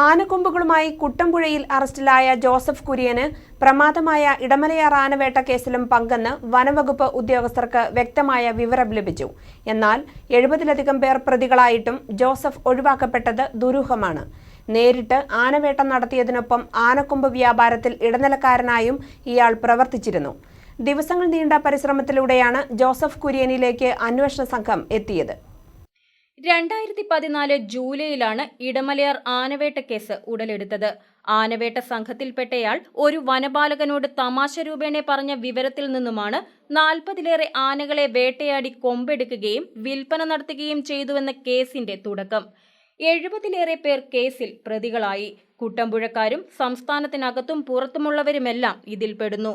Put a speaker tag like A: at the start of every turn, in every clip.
A: ആനക്കൊമ്പുകളുമായി കുട്ടമ്പുഴയിൽ അറസ്റ്റിലായ ജോസഫ് കുര്യന് പ്രമാദമായ ഇടമലയാർ ആനവേട്ട കേസിലും പങ്കെന്ന് വനംവകുപ്പ് ഉദ്യോഗസ്ഥർക്ക് വ്യക്തമായ വിവരം ലഭിച്ചു. എന്നാൽ എഴുപതിലധികം പേർ പ്രതികളായിട്ടും ജോസഫ് ഒഴിവാക്കപ്പെട്ടത് ദുരൂഹമാണ്. നേരിട്ട് ആനവേട്ട നടത്തിയതിനൊപ്പം ആനക്കൊമ്പ് വ്യാപാരത്തിൽ ഇടനിലക്കാരനായും ഇയാൾ പ്രവർത്തിച്ചിരുന്നു. ദിവസങ്ങൾ നീണ്ട പരിശ്രമത്തിലൂടെയാണ് ജോസഫ് കുര്യനിലേക്ക് അന്വേഷണ സംഘം എത്തിയത്.
B: രണ്ടായിരത്തി പതിനാല് ജൂലൈയിലാണ് ഇടമലയാർ ആനവേട്ട കേസ് ഉടലെടുത്തത്. ആനവേട്ട സംഘത്തിൽപ്പെട്ടയാൾ ഒരു വനപാലകനോട് തമാശ രൂപേണെ പറഞ്ഞ വിവരത്തിൽ നിന്നുമാണ് നാൽപ്പതിലേറെ ആനകളെ വേട്ടയാടി കൊമ്പെടുക്കുകയും വിൽപ്പന നടത്തുകയും ചെയ്തുവെന്ന കേസിന്റെ തുടക്കം. എഴുപതിലേറെ പേർ കേസിൽ പ്രതികളായി. കുട്ടമ്പുഴക്കാരും സംസ്ഥാനത്തിനകത്തും പുറത്തുമുള്ളവരുമെല്ലാം ഇതിൽപ്പെടുന്നു.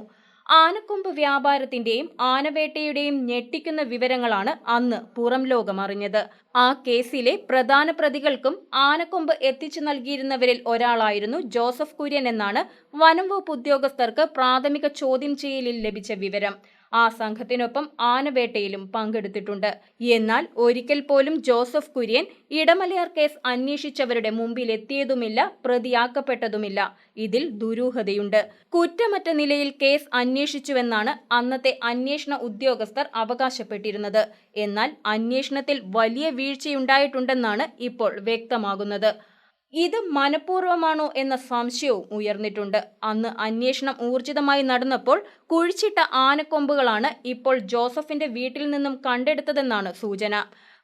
B: ആനക്കൊമ്പ് വ്യാപാരത്തിന്റെയും ആനവേട്ടയുടെയും ഞെട്ടിക്കുന്ന വിവരങ്ങളാണ് അന്ന് പുറം ലോകമറിഞ്ഞത്. ആ കേസിലെ പ്രധാന പ്രതികൾക്കും ആനക്കൊമ്പ് എത്തിച്ചു നൽകിയിരുന്നവരിൽ ഒരാളായിരുന്നു ജോസഫ് കുര്യൻ എന്നാണ് വനംവകുപ്പ് ഉദ്യോഗസ്ഥർക്ക് പ്രാഥമിക ചോദ്യം ചെയ്യലിൽ ലഭിച്ച വിവരം. ആ സംഘത്തിനൊപ്പം ആനവേട്ടയിലും പങ്കെടുത്തിട്ടുണ്ട്. എന്നാൽ ഒരിക്കൽ പോലും ജോസഫ് കുര്യൻ ഇടമലയാർ കേസ് അന്വേഷിച്ചവരുടെ മുമ്പിൽ എത്തിയതുമില്ല പ്രതിയാക്കപ്പെട്ടതുമില്ല. ഇതിൽ ദുരൂഹതയുണ്ട്. കുറ്റമറ്റ നിലയിൽ കേസ് അന്വേഷിച്ചുവെന്നാണ് അന്നത്തെ അന്വേഷണ ഉദ്യോഗസ്ഥർ അവകാശപ്പെട്ടിരുന്നത്. എന്നാൽ അന്വേഷണത്തിൽ വലിയ വീഴ്ചയുണ്ടായിട്ടുണ്ടെന്നാണ് ഇപ്പോൾ വ്യക്തമാകുന്നത്. ഇത് മനഃപൂർവമാണോ എന്ന സംശയവും ഉയർന്നിട്ടുണ്ട്. അന്ന് അന്വേഷണം ഊർജിതമായി നടന്നപ്പോൾ കുഴിച്ചിട്ട ആനക്കൊമ്പുകളാണ് ഇപ്പോൾ ജോസഫിന്റെ വീട്ടിൽ നിന്നും കണ്ടെടുത്തതെന്നാണ് സൂചന.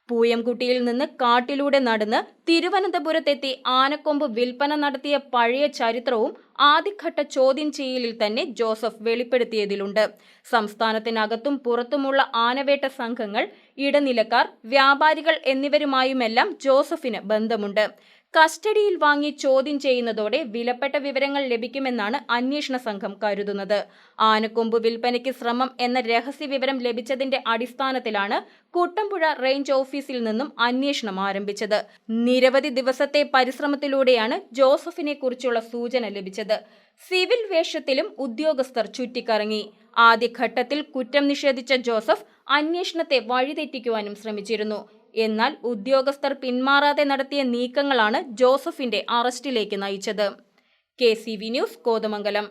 B: പൂയംകുട്ടിയിൽ നിന്ന് കാട്ടിലൂടെ നടന്ന് തിരുവനന്തപുരത്തെത്തി ആനക്കൊമ്പ് വിൽപ്പന നടത്തിയ പഴയ ചരിത്രവും ആദ്യഘട്ട ചോദ്യം ചെയ്യലിൽ തന്നെ ജോസഫ് വെളിപ്പെടുത്തിയതിലുണ്ട്. സംസ്ഥാനത്തിനകത്തും പുറത്തുമുള്ള ആനവേട്ട സംഘങ്ങൾ ഇടനിലക്കാർ വ്യാപാരികൾ എന്നിവരുമായുമെല്ലാം ജോസഫിന് ബന്ധമുണ്ട്. കസ്റ്റഡിയിൽ വാങ്ങി ചോദ്യം ചെയ്യുന്നതോടെ വിലപ്പെട്ട വിവരങ്ങൾ ലഭിക്കുമെന്നാണ് അന്വേഷണ സംഘം കരുതുന്നത്. ആനക്കൊമ്പ് വിൽപ്പനയ്ക്ക് ശ്രമം എന്ന രഹസ്യ വിവരം ലഭിച്ചതിന്റെ അടിസ്ഥാനത്തിലാണ് കുട്ടമ്പുഴ റേഞ്ച് ഓഫീസിൽ നിന്നും അന്വേഷണം ആരംഭിച്ചത്. നിരവധി ദിവസത്തെ പരിശ്രമത്തിലൂടെയാണ് ജോസഫിനെ കുറിച്ചുള്ള സൂചന ലഭിച്ചത്. സിവിൽ വേഷത്തിലും ഉദ്യോഗസ്ഥർ ചുറ്റിക്കറങ്ങി. ആദ്യഘട്ടത്തിൽ കുറ്റം നിഷേധിച്ച ജോസഫ് അന്വേഷണത്തെ വഴിതെറ്റിക്കുവാനും ശ്രമിച്ചിരുന്നു. എന്നാൽ ഉദ്യോഗസ്ഥർ പിന്മാറാതെ നടത്തിയ നീക്കങ്ങളാണ് ജോസഫിന്റെ അറസ്റ്റിലേക്ക് നയിച്ചത്. K news Kothamangalam.